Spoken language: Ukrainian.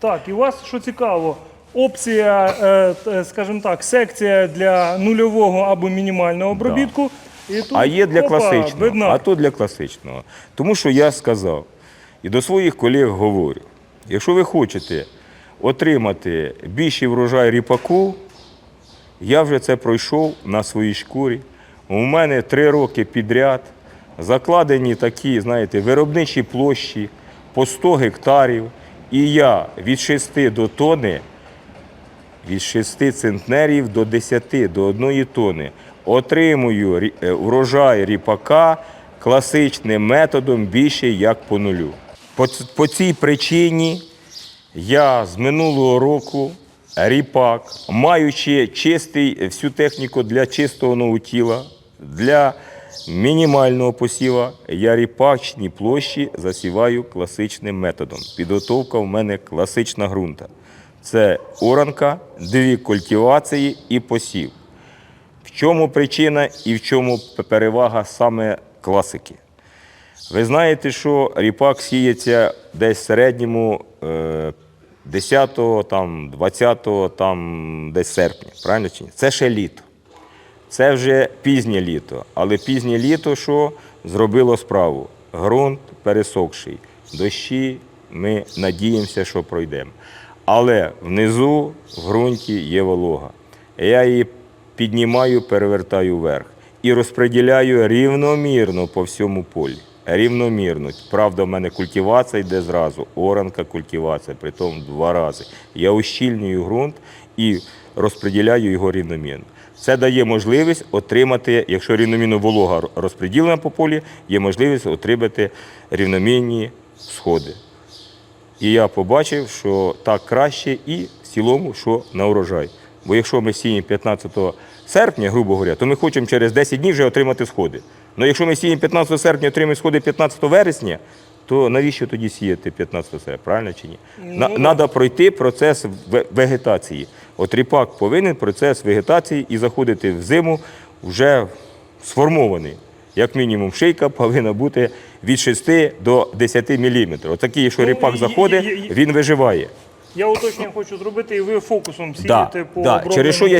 Так, і у вас, що цікаво, опція, е, скажімо так, секція для нульового або мінімального обробітку. І тут, А є для опа, класичного, видна. а то для класичного. Тому що я сказав і до своїх колег говорю: якщо ви хочете отримати більший врожай ріпаку, я вже це пройшов на своїй шкурі. У мене три роки підряд закладені такі, знаєте, виробничі площі по 100 гектарів. І я від 6 до тони від 6 центнерів до 10 до 1 тони отримую рі- е, ріпака класичним методом більше як по нулю. По, по цій причині я з минулого року ріпак, маючи чистий, всю техніку для чистого ноутіла, для мінімального посіва, я ріпачні площі засіваю класичним методом. Підготовка в мене класична ґрунта. Це оранка, дві культивації і посів. В чому причина і в чому перевага саме класики? Ви знаєте, що ріпак сіється десь в середньому е, 10-го, там, 20-го, там, десь серпня, правильно чи ні? Це ще літо. Це вже пізнє літо. Але пізнє літо що зробило справу? Грунт пересохший. Дощі ми надіємося, що пройдемо. Але внизу в ґрунті є волога. Я її піднімаю, перевертаю вверх і розподіляю рівномірно по всьому полі. Рівномірно. Правда, в мене культивація йде зразу, оранка культивація, притом два рази. Я ущільнюю ґрунт і розподіляю його рівномірно. Це дає можливість отримати, якщо рівномірно волога розподілена по полі, є можливість отримати рівномірні сходи. І я побачив, що так краще і в цілому, що на урожай. Бо якщо ми сіємо 15 серпня, грубо говоря, то ми хочемо через 10 днів вже отримати сходи. Ну якщо ми сіємо 15 серпня, отримаємо сходи 15 вересня, то навіщо тоді сіяти 15 серпня, правильно чи ні? Треба пройти процес вегетації. От ріпак повинен процес вегетації і заходити в зиму вже сформований. Як мінімум, шийка повинна бути від 6 до 10 мм. Отакий, якщо Ну, ріпак заходить, він виживає. Я уточнення хочу зробити, і ви фокусом Да, сієте по да. обробленому Через що я.